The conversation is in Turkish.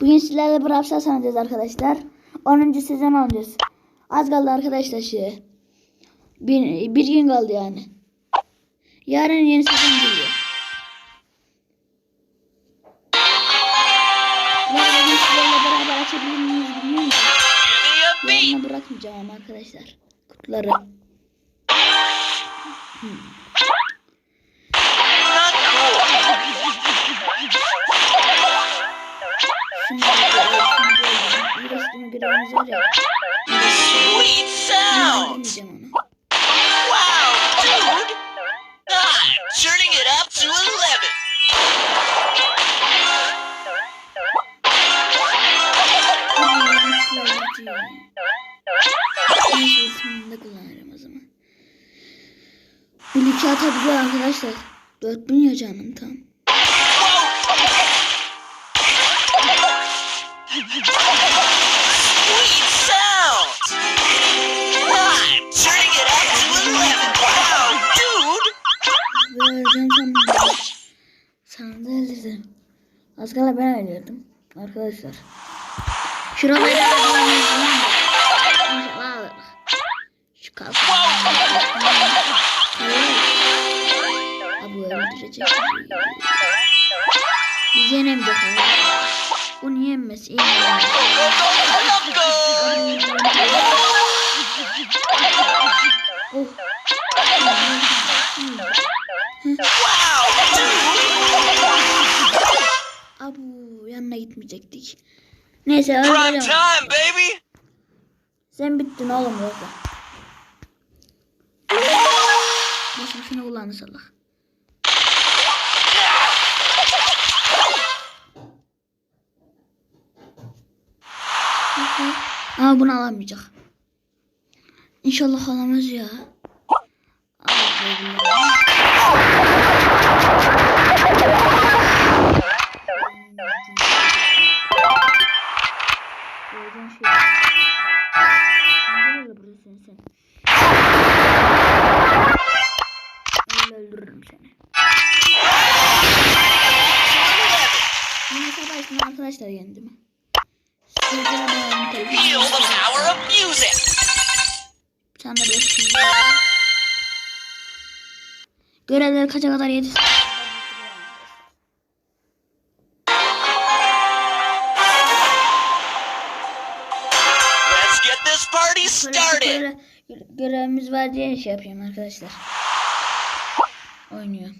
Bugün sizlerle Brawl Stars oynayacağız arkadaşlar. 10. sezon oynayacağız. Az kaldı arkadaşlar şey. Bir, bir gün kaldı yani. Yarın yeni sezon geliyor. Bugün sizlerle beraber açabilir miyiz bilmiyorum. Yarına bırakmayacağım arkadaşlar. Kutuları. Not Sweet sound. Wow, dude. I'm turning it up to 11. Neyse sonunda kullanırım o zaman. Bir iki atabiliyor arkadaşlar. 4000 ya canım tam. Sandı öldürdüm. Az kala ben öldürdüm. Arkadaşlar. Şuraları alırız. Şu kalkanı. Abi öldürecek. Biz yenemeyecek abi. Bunu yenmez. iyi Oh. Gitmeyecektik. Neyse Prime öldürelim. time, baby. Sen bittin oğlum yoksa. Boş boşuna kullandı salak. Ama bunu alamayacak. İnşallah alamaz ya. Koyacağım şey. Sen burasın sen. Öyle öldürürüm seni. Neyse başına arkadaşlar yendim. Feel the power of music. Sen de bir Görevler kaça kadar yetişsin? Let's get this party started. Göre- görevimiz var diye şey yapıyorum arkadaşlar. Oynuyor.